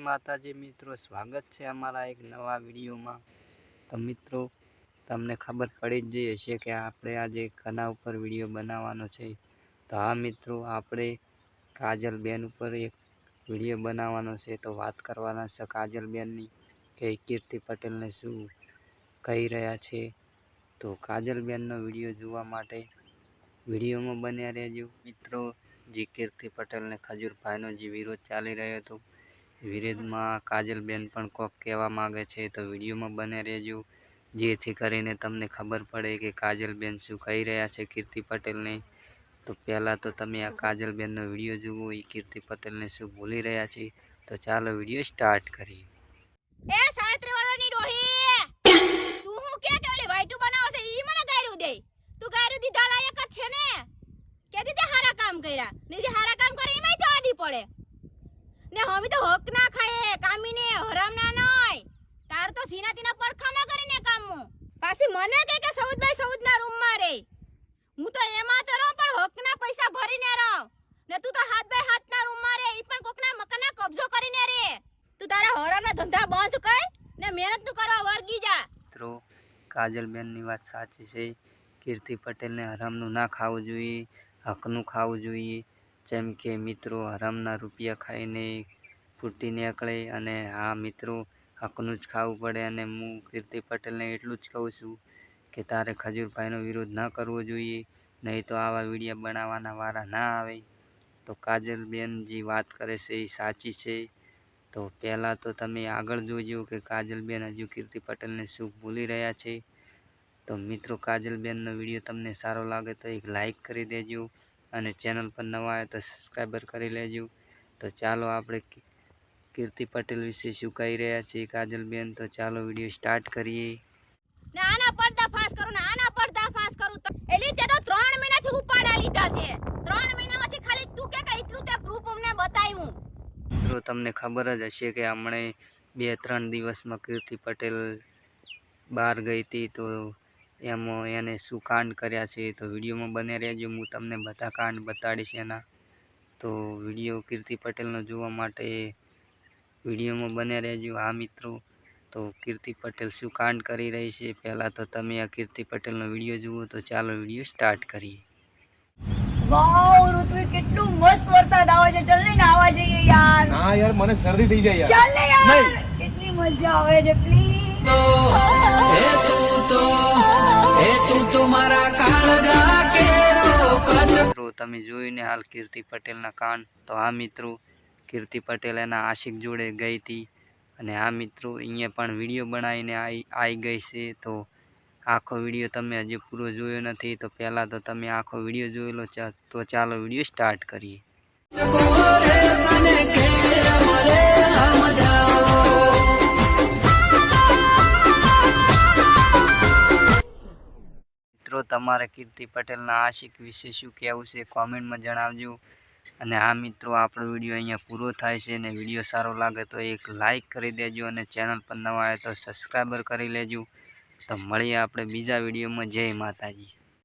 માતાજી મિત્રો, સ્વાગત છે અમારા એક નવા વિડીયોમાં. તો મિત્રો, તમને ખબર પડી જ જઈ હશે કે આપણે આજે કના ઉપર વીડિયો બનાવવાનો છે. તો હા મિત્રો, આપણે કાજલબેન ઉપર એક વીડિયો બનાવવાનો છે. તો વાત કરવાના છે કાજલબેનની કે કીર્તિ પટેલને શું કહી રહ્યા છે. તો કાજલબેનનો વીડિયો જોવા માટે વિડીયોમાં બન્યા રહેજો. મિત્રો, જે કીર્તિ પટેલને ખજૂરભાઈનો જે વિરોધ ચાલી રહ્યો હતો વિરોધમાં કાજલબેન પણ કોક કહેવા માગે છે, તો વિડીયોમાં બને રહેજો. જેથી કરીને તમને ખબર પડે કે કાજલબેન શું કહી રહ્યા છે કીર્તિ પટેલને. તો પહેલાં તો તમે આ કાજલબેનનો વીડિયો જુઓ એ કીર્તિ પટેલને શું બોલી રહ્યા છે. તો ચાલો વીડિયો સ્ટાર્ટ કરીએ. તું બનાવે તું ગાયરું છે ને. કે દીધે હારા કામ કર્યા. ને જે હારા કામ કરે આડી પડે. ને હવે તો હક ના ખાય કામીને, હરામ ના નય. તાર તો સીના તીના પરખામાં કરીને કામો પાછી મને કે કે સૌદભાઈ સૌદના રૂમમાં રે. હું તો એમાં તો રહું, પણ હકના પૈસા ભરીને રહું. ને તું તો હાથ બાય હાથના રૂમમાં રે, ઈ પણ કોકના મકાનના કબજો કરીને રે. તું તારા હરામના ધંધા બંધ કર ને મહેનત તું કરવા વર્ગી જા. મિત્રો, કાજલબેનની વાત સાચી છે. કીર્તિ પટેલને હરામનું ના ખાવું જોઈએ, હકનું ખાવું જોઈએ. જેમ કે મિત્રો હરામના રૂપિયા ખાઈને ફૂટી નીકળે અને હા મિત્રો, હકનું જ ખાવું પડે અને હું કીર્તિ પટેલને એટલું જ કહું છું કે તારે ખજૂરભાઈનો વિરોધ ન કરવો જોઈએ, નહીં તો આવા વીડિયો બનાવવાના વારા ના આવે. તો કાજલબેન જે વાત કરે છે એ સાચી છે. તો પહેલાં તો તમે આગળ જોજો કે કાજલબેન હજુ કીર્તિ પટેલને શું ભૂલી રહ્યા છે. તો મિત્રો, કાજલબેનનો વીડિયો તમને સારો લાગે તો એક લાઈક કરી દેજો. અને ચેનલ પર નવા આવે તો સબસ્ક્રાઈબર કરી લેજો. તો ચાલો આપણે કીર્તિ પટેલ વિશે શું કહી રહ્યા છીએ કાજલબેન? તો ચાલો વીડિયો સ્ટાર્ટ કરીએ. ને આના પડદા ફાસ કરું ને આના પડદા ફાસ કરું. તો એલી તે તો 3 મહિનાથી ઉપાડા લીધા છે. 3 મહિનામાંથી ખાલી તું કે કે એટલું તે પ્રૂફ અમને બતાવ્યું. મિત્રો તમને ખબર જ હશે કે હમણે બે ત્રણ દિવસમાં કીર્તિ પટેલ બહાર ગઈ હતી તો એમાં એને શું કાંડ કર્યા છે તો વિડીયોમાં બને રહેજો. હું તમને બધા કાંડ બતાડીશ એના. તો વીડિયો કીર્તિ પટેલનો જોવા માટે વિડીયોમાં બને રહેજો. હા મિત્રો. તો કીર્તિ પટેલ શું કાંડ કરી રહી છે? પહેલાં તો તમે આ કીર્તિ પટેલનો વીડિયો જુઓ તો ચાલો વીડિયો સ્ટાર્ટ કરીએ. વાવ ઋત્વિક કેટલું મસ્ત વરસાદ આવે છે. ચલ ને નાવા જઈએ યાર. ના યાર મને શરદી થઈ જાય યાર. ચાલ ને યાર. કેટલી મજા આવે છે પ્લીઝ તમે જોઈને હાલ કીર્તિ પટેલના કાન. તો આ મિત્રો, કીર્તિ પટેલ એના આશિક જોડે ગઈ હતી અને આ મિત્રો, અહીંયા પણ વીડિયો બનાવીને આવી ગઈ છે. તો આખો વીડિયો તમે હજુ પૂરો જોયો નથી, તો પહેલાં તો તમે આખો વીડિયો જોયેલો તો ચાલો વીડિયો સ્ટાર્ટ કરીએ. તમારે કીર્તિ પટેલના આશિક વિશે શું કહેવું છે? કોમેન્ટમાં જણાવજો. અને આ મિત્રો, આપણો વીડિયો અહીંયા પૂરો થાય છે અને વીડિયો સારો લાગે તો એક લાઈક કરી દેજો અને ચેનલ પર નવા આવે તો સબસ્ક્રાઈબર કરી લેજો. તો મળીએ આપણે બીજા વિડીયોમાં. જય માતાજી.